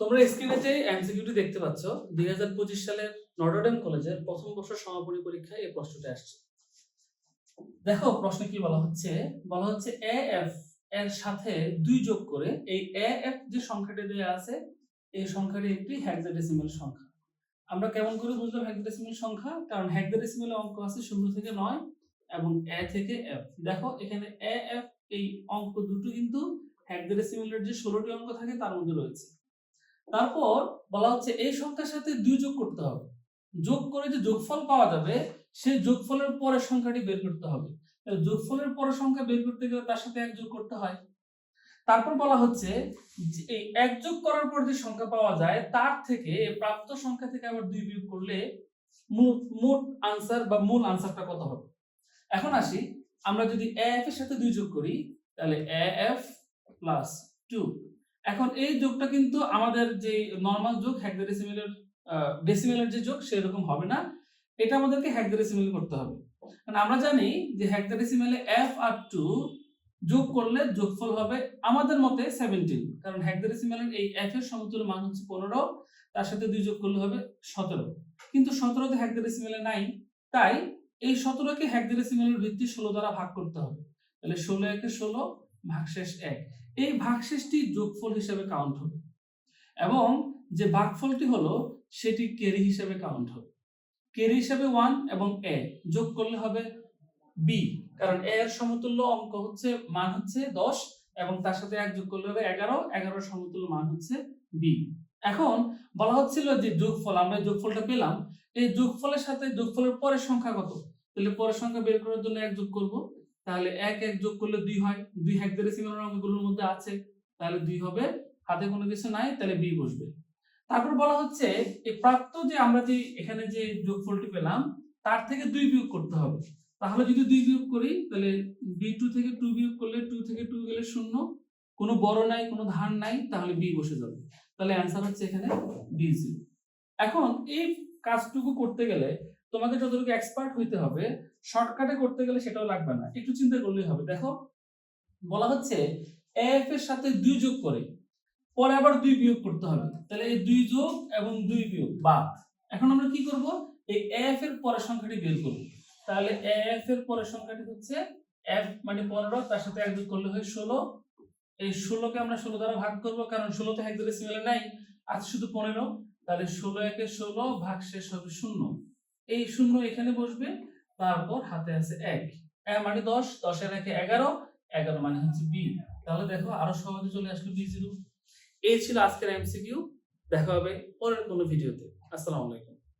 তোমরা স্ক্রিনে যে এমসিকিউটি দেখতে পাচ্ছ, দুই হাজার পঁচিশ সালের নটরডেম কলেজের প্রথম বর্ষ সমাপনী পরীক্ষায় এই প্রশ্নটা আসছে। দেখো, প্রশ্নে কি বলা হচ্ছে? বলা হচ্ছে এ এফ এর সাথে দুই যোগ করে এই এ এফ যে সংখ্যাটি দেওয়া আছে, এই সংখ্যাটি একটি হেক্সাডেসিমাল সংখ্যা। আমরা কেমন করে বুঝলাম হেক্সাডেসিমাল সংখ্যা? কারণ হেক্সাডেসিমাল অঙ্ক আছে শূন্য থেকে নয় এবং এ থেকে এফ দেখো, এখানে এ এফ এই অঙ্ক দুটো কিন্তু হেক্সাডেসিমালের যে ষোলোটি অঙ্ক থাকে তার মধ্যে রয়েছে। তারপর বলা হচ্ছে এই সংখ্যার সাথে দুই যোগ করতে হবে। যোগ করে যে যোগফল পাওয়া যাবে, সেই যোগফলের পরের সংখ্যাটি বের করতে হবে। যোগফলের পরের সংখ্যা বের করতে গেলে তার সাথে এক যোগ করতে হয়। তারপর বলা হচ্ছে এই এক যোগ করার পর যে সংখ্যা পাওয়া যায়, তার থেকে প্রাপ্ত সংখ্যা থেকে আবার দুই বিয়োগ করলে মোট আনসার বা মূল আনসারটা কত হবে? এখন আসি, আমরা যদি এফ এর সাথে দুই যোগ করি, তাহলে এফ প্লাস টু এখন এই যোগটা কিন্তু আমাদের যে নর্মাল যোগ হেক্সাডেসিমেলের ডেসিমেলের যে যোগ, সেরকম হবে না। এটা আমাদেরকে হেক্সাডেসিমেল করতে হবে। কারণ আমরা জানি যে হেক্সাডেসিমেলে এফ আর টু যোগ করলে যোগফল হবে আমাদের মতে সেভেন্টিন কারণ হেক্সাডেসিমেলের এই এফ এর সমতুল্য মান হচ্ছে পনেরো, তার সাথে দুই যোগ করলে হবে সতেরো। কিন্তু সতেরোতে হেক্সাডেসিমেলে নাই। তাই এই সতেরোকে হেক্সাডেসিমেলের ভিত্তি ষোলো দ্বারা ভাগ করতে হবে। তাহলে ষোলো একে ষোলো, ভাগশেষ এক। এই ভাগশেষটি যোগফল হিসেবে কাউন্ট হবে। এবং যে ভাগফলটি হলো, সেটি কেরি হিসেবে কাউন্ট হবে। কেরি হিসেবে ওয়ান এবং এ যোগ করলে হবে বি কারণ এর সমতুল্য অঙ্ক হচ্ছে, মান হচ্ছে দশ, এবং তার সাথে এক যোগ করলে হবে এগারো, এগারোর সমতুল্য মান হচ্ছে বি এখন বলা হচ্ছিল যে যোগফল, আমরা যোগফলটা পেলাম, এই যোগফলের সাথে যোগফলের পরের সংখ্যা কত? তাহলে পরের সংখ্যা বের করার জন্য এক যোগ করব তাহলে এক এক যোগ করলে দুই হয়। দুই হেক্সাডেসিমাল অঙ্কগুলোর মধ্যে আছে, তাহলে দুই হবে। হাতে কোনো কিছু নাই, তাহলে বি বসবে। তারপর বলা হচ্ছে, এই প্রাপ্ত যে আমরা যে এখানে যে যোগফলটি পেলাম, তার থেকে দুই বিয়োগ করতে হবে। তাহলে যদি দুই বিয়োগ করি, তাহলে বি টু থেকে টু বিয়োগ করলে টু থেকে টু গেলে শূন্য। কোনো বড় নাই, কোনো ধার নাই, তাহলে বি বসে যাবে। তাহলে অ্যান্সার হচ্ছে এখানে বি জিরো। এখন এই কাজটুকু করতে গেলে তোমাকে যতটুকু এক্সপার্ট হইতে হবে শর্টকাটে করতে গেলে সেটাও লাগবে না। একটু চিন্তা করলেই হবে। দেখো, বলা হচ্ছে এফ এর সাথে দুই যোগ করে, পরে আবার দুই বিয়োগ করতে হবে। তাহলে এই দুই যোগ এবং দুই বিয়োগ বাদ। এখন আমরা কি করব? এই এফ এর পরের সংখ্যাটি বের করব। তাহলে এফ এর পরের সংখ্যাটি হচ্ছে এফ মানে পনেরো, তার সাথে এক যোগ করলে হয় ষোলো। এই ষোলোকে আমরা ষোলো দ্বারা ভাগ করব, কারণ ষোলো তো এক ষোলোতে হেক্সাডেসিমেলে নাই। আছে শুধু পনেরো, তাহলে ষোলো একে ষোলো ভাগ শেষ হবে শূন্য। এই শূন্য এখানে বসবে, তারপর হাতে আছে এক। মানে দশ, দশের রেখে এগারো এগারো মানে হচ্ছে বি। তাহলে দেখো আরও সহজে চলে আসলো বি জিরো। এই ছিল আজকের এমসিকিউ দেখা হবে পরের কোনো ভিডিওতে। আসসালামু আলাইকুম।